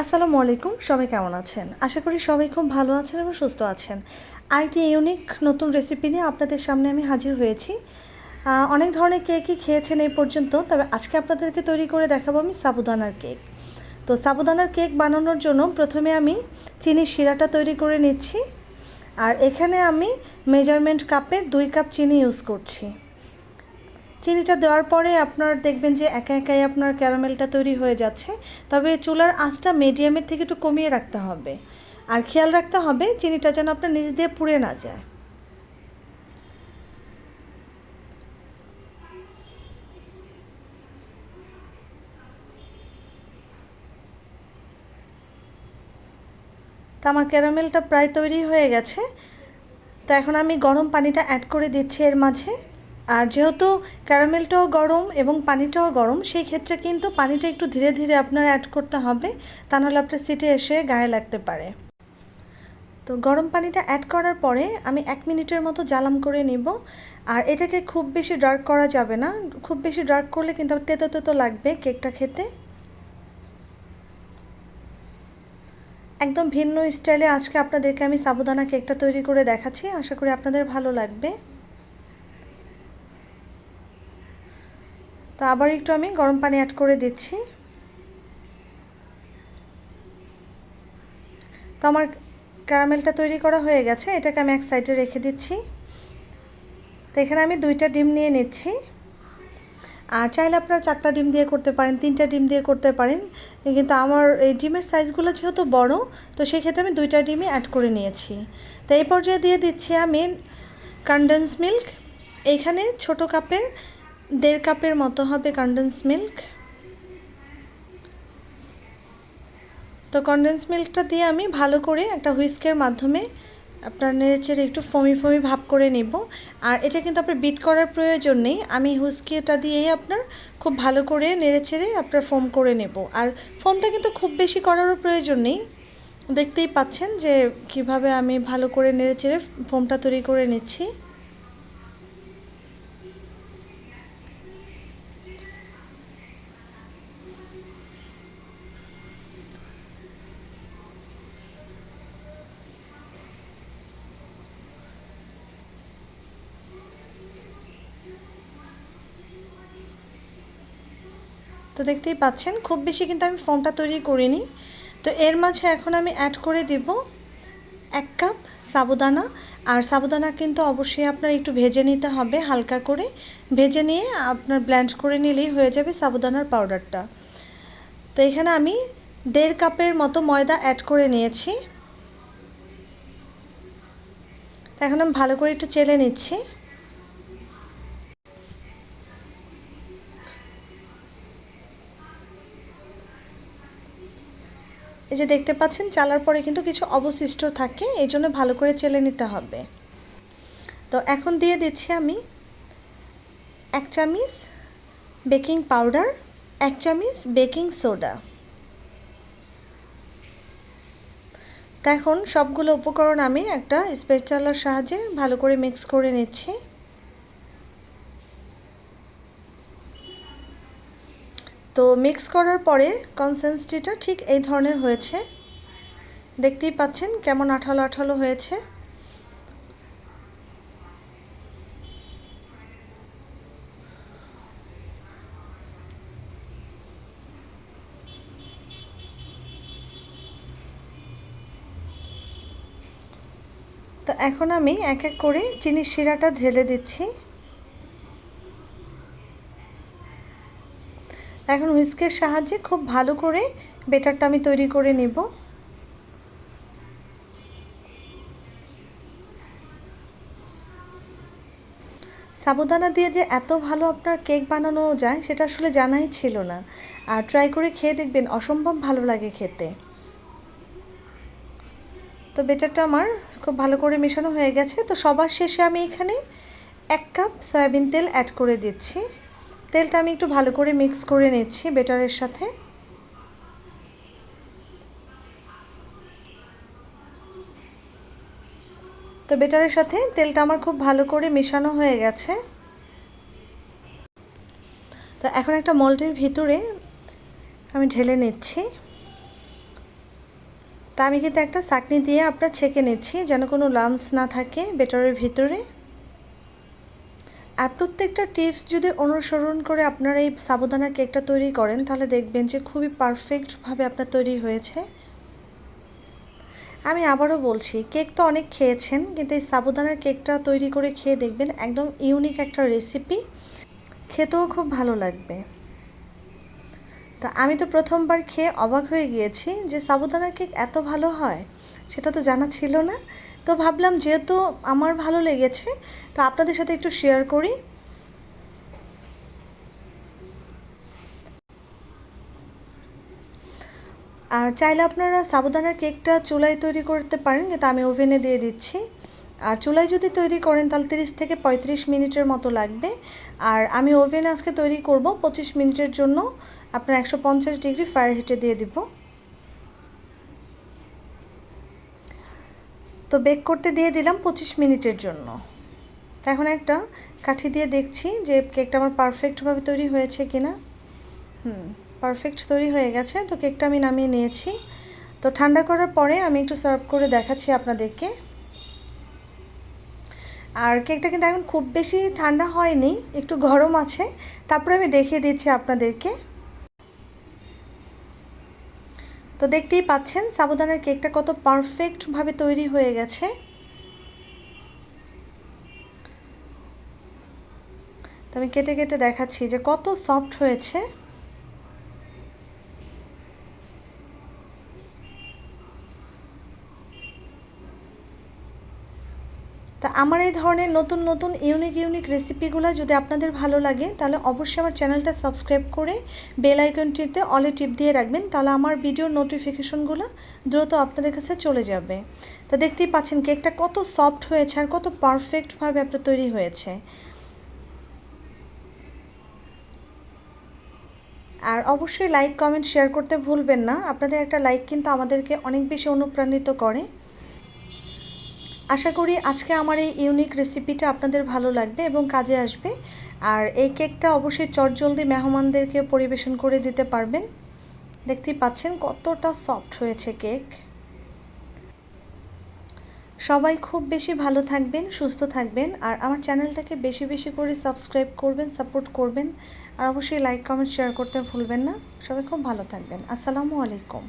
আসসালামু আলাইকুম, সবাই কেমন আছেন? আশা করি সবাই খুব ভালো আছেন এবং সুস্থ আছেন। আরেকটি ইউনিক নতুন রেসিপি নিয়ে আপনাদের সামনে আমি হাজির হয়েছি। অনেক ধরনের কেকই খেয়েছেন এই পর্যন্ত, তবে আজকে আপনাদেরকে তৈরি করে দেখাবো আমি সাবুদানার কেক তো সাবুদানার কেক বানানোর জন্য প্রথমে আমি চিনির শিরাটা তৈরি করে নিচ্ছি। আর এখানে আমি মেজারমেন্ট কাপে দুই কাপ চিনি ইউজ করছি। চিনিটা দেওয়ার পরে আপনার দেখবেন যে একা একাই আপনার ক্যারামেলটা তৈরি হয়ে যাচ্ছে। তবে চুলার আঁচটা মিডিয়ামের থেকে একটু কমিয়ে রাখতে হবে। আর খেয়াল রাখতে হবে চিনিটা যেন আপনার নিচ দিয়ে পুড়ে না যায়। তো আমার ক্যারামেলটা প্রায় তৈরি হয়ে গেছে। তো এখন আমি গরম পানিটা অ্যাড করে দিচ্ছি এর মাঝে। আর যেহেতু ক্যারামেলটাও গরম এবং পানিটাও গরম, সেই ক্ষেত্রে কিন্তু পানিটা একটু ধীরে ধীরে আপনার অ্যাড করতে হবে। তা নাহলে আপনার সিটে এসে গায়ে লাগতে পারে। তো গরম পানিটা অ্যাড করার পরে আমি এক মিনিটের মতো জ্বালাম করে নিব। আর এটাকে খুব বেশি ডার্ক করা যাবে না। খুব বেশি ডার্ক করলে কিন্তু তেতো তেতো লাগবে কেকটা খেতে। একদম ভিন্ন স্টাইলে আজকে আপনাদেরকে আমি সাবুদানা কেকটা তৈরি করে দেখাচ্ছি। আশা করি আপনাদের ভালো লাগবে। তো আবার একটু আমি গরম পানি অ্যাড করে দিচ্ছি। তো আমার ক্যারামেলটা তৈরি করা হয়ে গেছে, এটাকে আমি এক সাইডে রেখে দিচ্ছি। তো এখানে আমি দুইটা ডিম নিয়ে নিচ্ছি। আর চাইলে আপনারা চারটা ডিম দিয়ে করতে পারেন, তিনটা ডিম দিয়ে করতে পারেন। কিন্তু আমার এই ডিমের সাইজগুলো যেহেতু বড়, তো সেক্ষেত্রে আমি দুইটা ডিমই অ্যাড করে নিয়েছি। তো এই পর্যায়ে দিয়ে দিচ্ছি আমি কনডেন্স মিল্ক এইখানে ছোট কাপের দেড় কাপের মতো হবে কনডেন্স মিল্ক তো কনডেন্স মিল্কটা দিয়ে আমি ভালো করে একটা হুইস্কের মাধ্যমে আপনার নেড়েচেড়ে একটু ফমি ফমি ভাব করে নেব। আর এটা কিন্তু আপনার বিট করার প্রয়োজন নেই। আমি হুইস্কিটা দিয়েই আপনার খুব ভালো করে নেড়ে নেড়েচেড়ে আপনার ফোম করে নেব। আর ফোমটা কিন্তু খুব বেশি করারও প্রয়োজন নেই। দেখতেই পাচ্ছেন যে কীভাবে আমি ভালো করে নেড়ে নেড়েচেড়ে ফোমটা তৈরি করে নিচ্ছি। তো দেখতেই পাচ্ছেন, খুব বেশি কিন্তু আমি ফর্মটা তৈরি করিনি। তো এর মাঝে এখন আমি অ্যাড করে দেব এক কাপ সাবুদানা। আর সাবুদানা কিন্তু অবশ্যই আপনার একটু ভেজে নিতে হবে হালকা করে। ভেজে নিয়ে আপনার ব্ল্যান্ড করে নিলেই হয়ে যাবে সাবুদানার পাউডারটা তো এখানে আমি দেড় কাপের মতো ময়দা অ্যাড করে নিয়েছি। এখন আমি ভালো করে একটু চেলে নিচ্ছি। এই যে দেখতে পাচ্ছেন, চালার পরে কিন্তু কিছু অবশিষ্ট থাকে, এই জন্য ভালো করে চেলে নিতে হবে। তো এখন দিয়ে দিচ্ছি আমি এক চামচ বেকিং পাউডার, এক চামচ বেকিং সোডা। তো এখন সবগুলো উপকরণ আমি একটা স্পেচালার সাহায্যে ভালো করে মিক্স করে নিচ্ছি। তো মিক্স করার পরে কনসেন্সিটিটা ঠিক এই ধরনের হয়েছে। দেখতেই পাচ্ছেন কেমন আঠালো আঠালো হয়েছে। তো এখন আমি এক এক করে চিনির শিরাটা ঢেলে দিচ্ছি। এখন হুইস্কের সাহায্যে খুব ভালো করে বেটারটা আমি তৈরি করে নেব। সাবুদানা দিয়ে যে এত ভালো আপনার কেক বানানো যায়, সেটা আসলে জানাই ছিল না। আর ট্রাই করে খেয়ে দেখবেন, অসম্ভব ভালো লাগে খেতে। তো বেটারটা আমার খুব ভালো করে মেশানো হয়ে গেছে। তো সবার শেষে আমি এখানে এক কাপ সয়াবিন তেল অ্যাড করে দিচ্ছি। তেলটা আমি একটু ভালো করে মিক্স করে নিচ্ছি বেটারের সাথে। তো বেটারের সাথে তেলটা আমার খুব ভালো করে মেশানো হয়ে গেছে। তো এখন একটা মল্টের ভিতরে আমি ঢেলে নিচ্ছি। তা আমি কিন্তু একটা চাকনি দিয়ে আপনার ছেঁকে নিচ্ছি, যেন কোনো লামস না থাকে বেটারের ভিতরে। আর প্রত্যেকটা টিপস যদি অনুসরণ করে আপনারা এই সাবুদানা কেকটা তৈরি করেন, তাহলে দেখবেন যে খুবই পারফেক্টভাবে আপনার তৈরি হয়েছে। আমি আবারও বলছি কেক তো অনেক খেয়েছেন, কিন্তু এই সাবুদানার কেকটা তৈরি করে খেয়ে দেখবেন একদম ইউনিক একটা রেসিপি খেতেও খুব ভালো লাগবে। তা আমি তো প্রথমবার খেয়ে অবাক হয়ে গিয়েছি যে সাবুদানা কেক এত ভালো হয়, সেটা তো জানা ছিল না। তো ভাবলাম যেহেতু আমার ভালো লেগেছে, তো আপনাদের সাথে একটু শেয়ার করি। আর চাইলে আপনারা সাবুদানার কেকটা চুলায় তৈরি করতে পারেন কিন্তু আমি ওভেনে দিয়ে দিচ্ছি। আর চুলায় যদি তৈরি করেন, তাহলে তিরিশ থেকে পঁয়ত্রিশ মিনিটের মতো লাগবে। আর আমি ওভেনে আজকে তৈরি করব পঁচিশ মিনিটের জন্য, আপনার একশো পঞ্চাশ ডিগ্রি ফায়ার হিটে দিয়ে দিব। তো বেক করতে দিয়ে দিলাম পঁচিশ মিনিটের জন্য। এখন একটা কাঠি দিয়ে দেখছি যে কেকটা আমার পারফেক্টভাবে তৈরি হয়েছে কি না হুম পারফেক্ট তৈরি হয়ে গেছে, তো কেকটা আমি নামিয়ে নিয়েছি। তো ঠান্ডা করার পরে আমি একটু সার্ভ করে দেখাচ্ছি আপনাদেরকে। আর কেকটা কিন্তু এখন খুব বেশি ঠান্ডা হয়নি, একটু গরম আছে। তারপরে আমি দেখিয়ে দিচ্ছি আপনাদেরকে। তো দেখতেই পাচ্ছেন, সাবুদানার কেকটা কত পারফেক্টভাবে তৈরি হয়ে গেছে। তো আমি কেটে কেটে দেখাচ্ছি যে কত সফট হয়েছে। তা আমার এই ধরনের নতুন নতুন ইউনিক ইউনিক রেসিপিগুলো যদি আপনাদের ভালো লাগে, তাহলে অবশ্যই আমার চ্যানেলটা সাবস্ক্রাইব করে বেল আইকনটিতে অলে টিপ দিয়ে রাখবেন, তাহলে আমার ভিডিওর নোটিফিকেশনগুলো দ্রুত আপনাদের কাছে চলে যাবে। তা দেখতেই পাচ্ছেন কেকটা কত সফট হয়েছে আর কত পারফেক্টভাবে আপনার তৈরি হয়েছে। আর অবশ্যই লাইক কমেন্ট শেয়ার করতে ভুলবেন না। আপনাদের একটা লাইক কিন্তু আমাদেরকে অনেক বেশি অনুপ্রাণিত করে। আশা করি আজকে আমার এই ইউনিক রেসিপিটা আপনাদের ভালো লাগবে এবং কাজে আসবে। আর এই কেকটা অবশ্যই চটজলদি মেহমানদেরকে পরিবেশন করে দিতে পারবেন। দেখতেই পাচ্ছেন কতটা সফট হয়েছে কেক সবাই খুব বেশি ভালো থাকবেন, সুস্থ থাকবেন, আর আমার চ্যানেলটাকে বেশি বেশি করে সাবস্ক্রাইব করবেন সাপোর্ট করবেন, আর অবশ্যই লাইক কমেন্ট শেয়ার করতে ভুলবেন না। সবাই খুব ভালো থাকবেন। আসসালামু আলাইকুম।